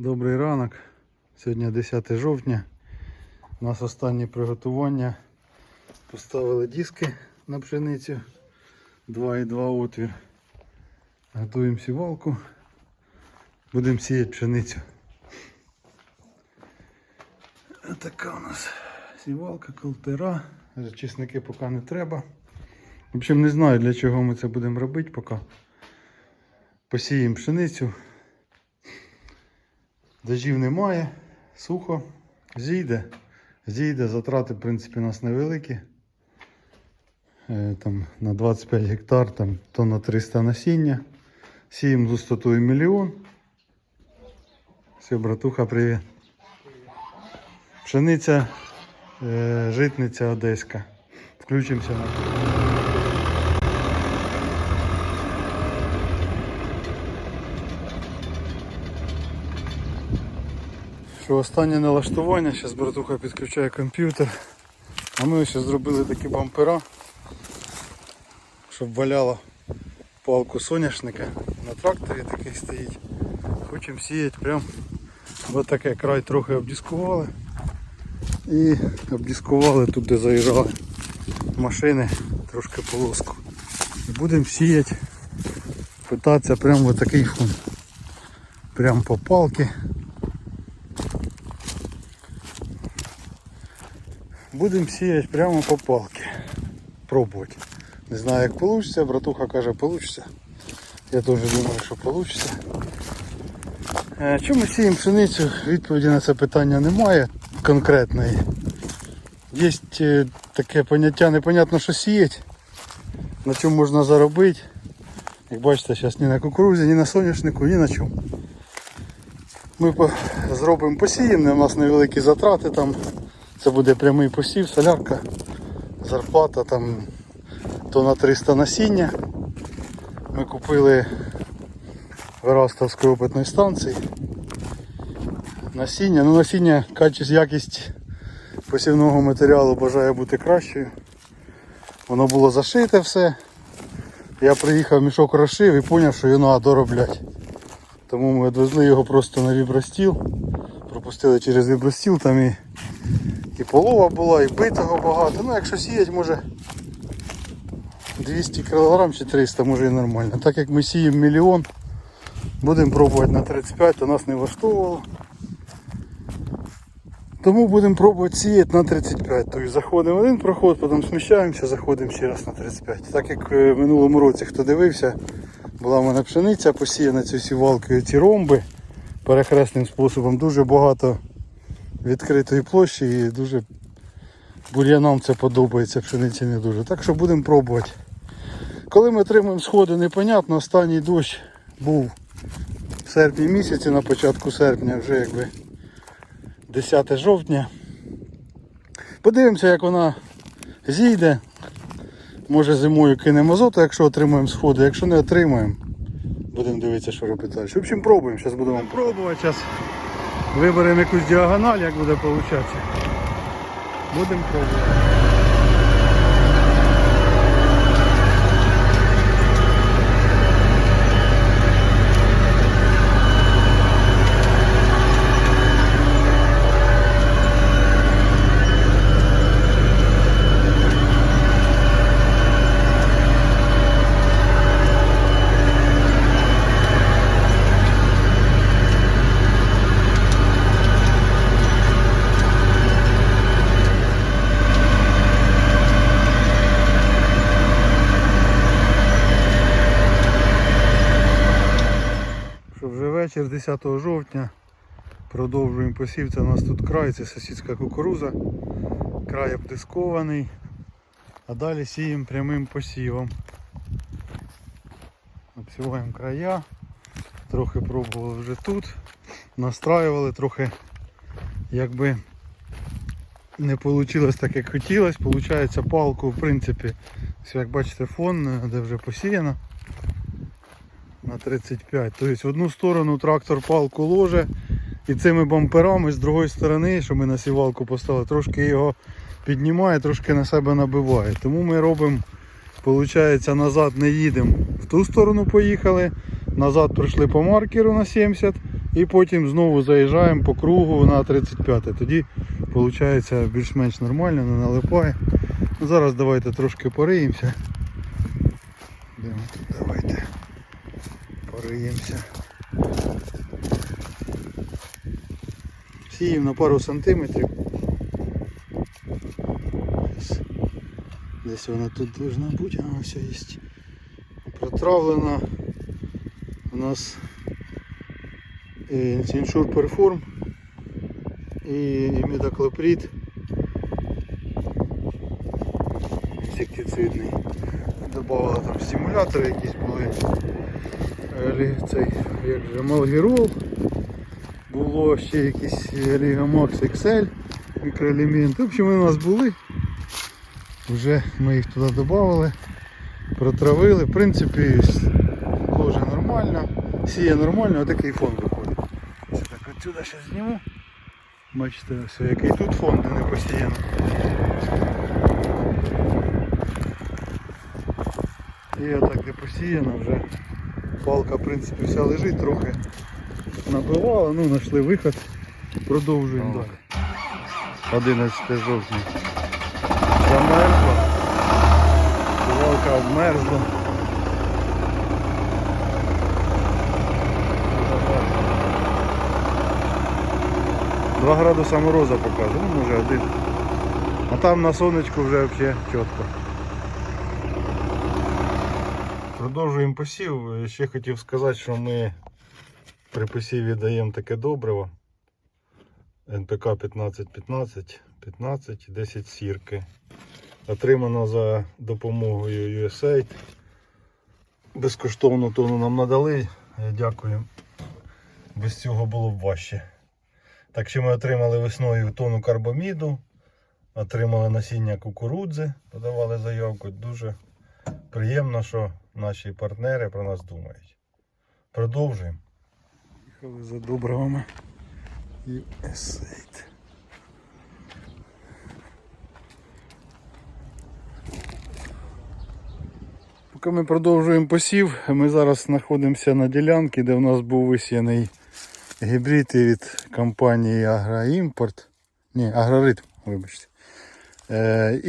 Добрий ранок. Сьогодні 10 жовтня. У нас останнє приготування. Поставили диски на пшеницю. 2,2 отвір. Готуємо сівалку. Будемо сіяти пшеницю. Така у нас сівалка, колтера. Чесники поки не треба. В общем, не знаю для чого ми це будемо робити поки. Посіємо пшеницю. Дождів немає, сухо, зійде. Зійде, затрати, в принципі, у нас невеликі. Е, Там на 25 гектар, там то на 300 насіння. Сіємо з густотою мільйон. Все, братуха, привіт. Пшениця, е, житниця одеська. Включимося Що останнє налаштування, зараз братуха підключає комп'ютер. А ми ось зробили такі бампера, щоб валяло палку соняшника. На тракторі такий стоїть. Хочемо сіяти прям ось таке край трохи обдіскували. І обдіскували тут, де заїжджали машини, трошки полоску. І будемо сіяти, питатися прямо в такий фон. Прям по палки. Будемо сіяти прямо по палки. Пробувати. Не знаю як вийде, братуха каже вийде. Я теж думаю, що вийде. Чому сіємо пшеницю? Відповіді на це питання немає конкретної. Є е, таке поняття, непонятно що сіяти, на чому можна заробити. Як бачите, зараз ні на кукурузі, ні на соняшнику, ні на чому. Ми зробимо посіємо, у нас невеликі затрати там. Це буде прямий посів, солярка, зарплата там то на 300 насіння. Ми купили в Ростовської опитної станції. Насіння, ну насіння, качість, якість посівного матеріалу бажає бути кращою. Воно було зашите все. Я приїхав, мішок розшив і зрозумів, що його треба доробляти. Тому ми відвезли його просто на вібростіл. Пропустили через вібростіл, там і і полова була, і битого багато. Ну якщо сіять, може 200 кг чи 300 може і нормально. Так як ми сіємо мільйон, будемо пробувати на 35, то нас не влаштовувало. Тому будемо пробувати сіяти на 35. Тобто заходимо один проход, потім сміщаємося, заходимо ще раз на 35. Так як е, в минулому році хто дивився, була в мене пшениця посіяна цією сівалкою, ці ромби перехресним способом. Дуже багато відкритої площі і дуже бур'янам це подобається, пшениці не дуже. Так що будемо пробувати. Коли ми отримаємо сходи, непонятно. Останній дощ був в серпні місяці, на початку серпня, вже якби 10 жовтня. Подивимося, як вона зійде. Може зимою кинемо азоту, якщо отримаємо сходи, якщо не отримаємо, будемо дивитися, що робити далі. В общем, пробуємо. Зараз будемо пробувати. Виберемо якусь діагональ, як буде получатися. Будемо пробувати. Що вже вечір 10 жовтня. Продовжуємо посів. Це у нас тут край, це сусідська кукуруза. Край обдискований. А далі сіємо прямим посівом. Обсіваємо края. Трохи пробували вже тут. Настраювали трохи якби не вийшло так, як хотілося. Получається палку, в принципі, як бачите, фон, де вже посіяно на 35. Тобто в одну сторону трактор палку ложе і цими бамперами з другої сторони, що ми на сівалку поставили, трошки його піднімає, трошки на себе набиває. Тому ми робимо, виходить, назад не їдемо. В ту сторону поїхали, назад прийшли по маркеру на 70, І потім знову заїжджаємо по кругу на 35. Тоді виходить більш-менш нормально, не налипає. Ну, Зараз давайте трошки пориємося. Давайте пориємося. Сіємо на пару сантиметрів. Десь, вона тут должна бути, а все є. Протравлена у нас інсіншур перформ і імідоклоприд інсектицидний. Добавили там стимулятори якісь були. Цей, як же, Малгерол. Було ще якісь Liga XL мікроелементи. В общем, вони у нас були. Вже ми їх туди додали, протравили. В принципі, теж нормально. Сіє нормально, отакий фон виходить. Це так отсюди ще зніму. Бачите, все, який тут фон, де не посіяно. І отак де посіяно вже. Палка в принципі вся лежить, трохи набивала, ну знайшли виход. Продовжуємо далі. 11 жовтня. Замерзло. Палка обмерзла. 2 градуса мороза показує, ну може один. А там на сонечку вже взагалі чітко. Продовжуємо посів. Ще хотів сказати, що ми при посіві даємо таке добриво. НПК 1515, 15, 10 сірки. Отримано за допомогою USAID. Безкоштовно тону нам надали. Е, Дякую. Без цього було б важче. Так що ми отримали весною тонну карбаміду, отримали насіння кукурудзи, подавали заявку. Дуже приємно, що наші партнери про нас думають. Продовжуємо. Їхали за добривами USAID. Поки ми продовжуємо посів, ми зараз знаходимося на ділянці, де в нас був висіяний гібрид від компанії Агроімпорт. Ні, Агроритм, вибачте. Е.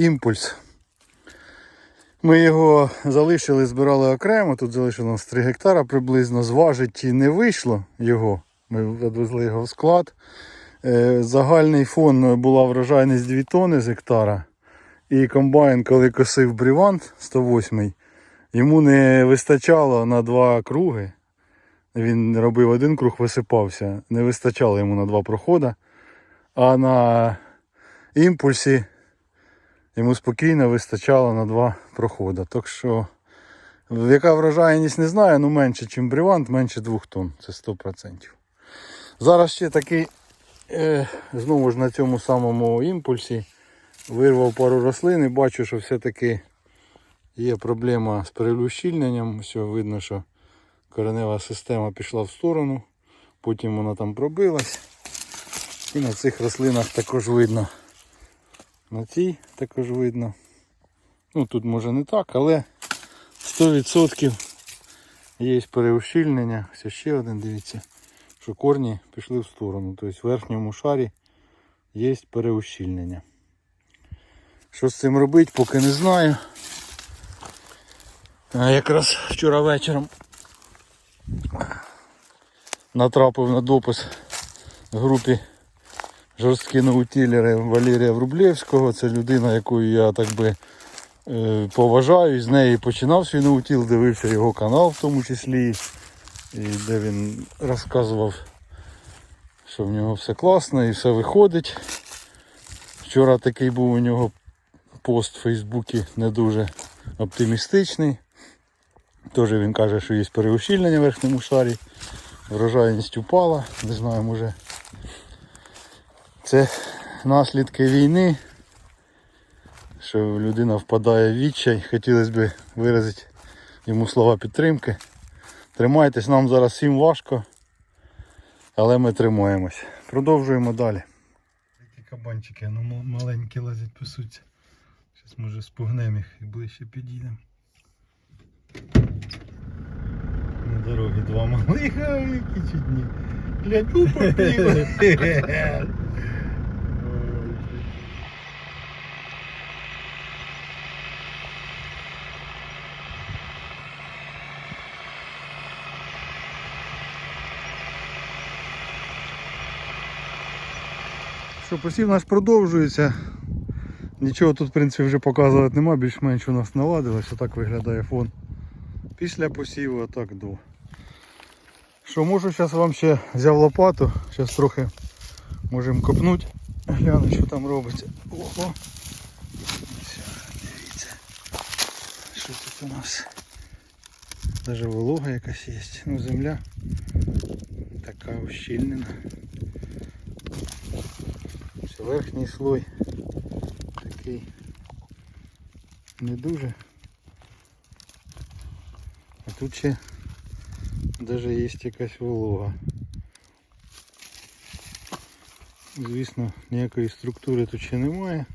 Ми його залишили, збирали окремо. Тут залишилось 3 гектара приблизно. Зважить і не вийшло його. Ми відвезли його в склад. Е, Загальний фон була врожайність 2 тони з гектара. І комбайн, коли косив брівант 108 йому не вистачало на два круги. Він робив один круг, висипався. Не вистачало йому на два проходи. А на імпульсі йому спокійно вистачало на два проходи. Так що, яка врожайність не знаю, ну менше, ніж брівант, менше 2 тонн. Це 100%. Зараз ще такий, е, знову ж на цьому самому імпульсі, вирвав пару рослин і бачу, що все-таки є проблема з перелющільненням. Все, видно, що коренева система пішла в сторону, потім вона там пробилась. І на цих рослинах також видно. На цій також видно. Ну тут може не так, але 100% є переущільнення. Ось ще один, дивіться, що корні пішли в сторону. Тобто в верхньому шарі є переущільнення. Що з цим робити, поки не знаю. Якраз вчора вечором натрапив на допис в групі жорсткі наутілери Валерія Врублєвського. Це людина, якою я так би е, поважаю. З неї починав свій наутіл, дивився його канал в тому числі, де він розказував, що в нього все класно і все виходить. Вчора такий був у нього пост в Фейсбуці не дуже оптимістичний. Теж він каже, що є переущільнення в верхньому шарі. Врожайність упала, не знаю, може це наслідки війни, що людина впадає в відчай. Хотілося б виразити йому слова підтримки. Тримайтесь, нам зараз всім важко, але ми тримаємось. Продовжуємо далі. Такі кабанчики, ну маленькі лазять пасуться. Зараз може спугнемо їх і ближче підійдемо. На дорогі два малих, які чудні. Глядю побігли. Що, посів наш продовжується. Нічого тут, в принципі, вже показувати нема, більш-менш у нас наладилось, отак виглядає фон. Після посіву, а так до. Що можу зараз вам ще взяв лопату, зараз трохи можемо копнути, глянути, що там робиться. Ого. Дивіться. Що тут у нас? Даже волога якась є. Ну земля така ущільнена. Верхній слой такий не дуже. А тут ще даже є якась волога. Звісно, ніякої структури тут ще немає.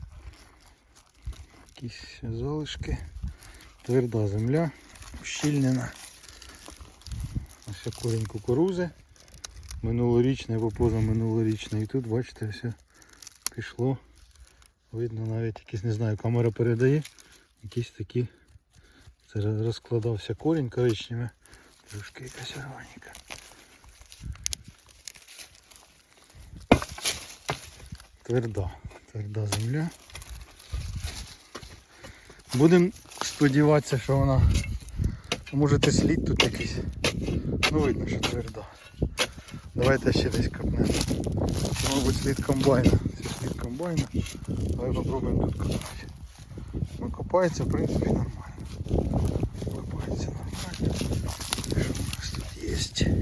Якісь залишки. Тверда земля, ущільнена. Ось корінь кукурузи. Минулорічне або позаминулорічне. І тут, бачите, все пішло. Видно навіть якісь, не знаю, камера передає. Якісь такі. Це розкладався корінь коричневий. Трошки якась органіка. Тверда, тверда земля. Будемо сподіватися, що вона. Може те слід тут якийсь. Ну видно, що тверда. Давайте ще десь копнемо. Це, мабуть, слід комбайна. Комбайна. Давай попробуємо тут копати. Ну, копається, в принципі, нормально. Копається нормально. Що у нас тут є?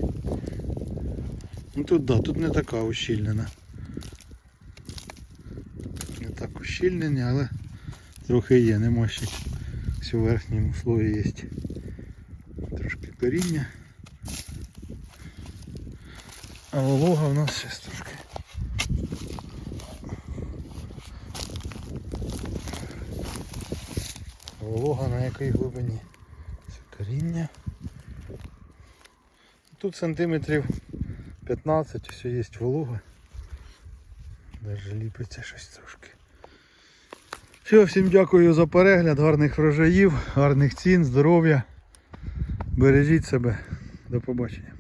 Ну тут да, тут не така ущільнена. Не так ущільнення, але трохи є, нема ще. Все в верхньому слої є. Трошки коріння. А волога у нас ще трошки. Волога на якій глибині? Це коріння. Тут сантиметрів 15, все є волога. Даже ліпиться щось трошки. Все, всім дякую за перегляд, гарних врожаїв, гарних цін, здоров'я. Бережіть себе. До побачення.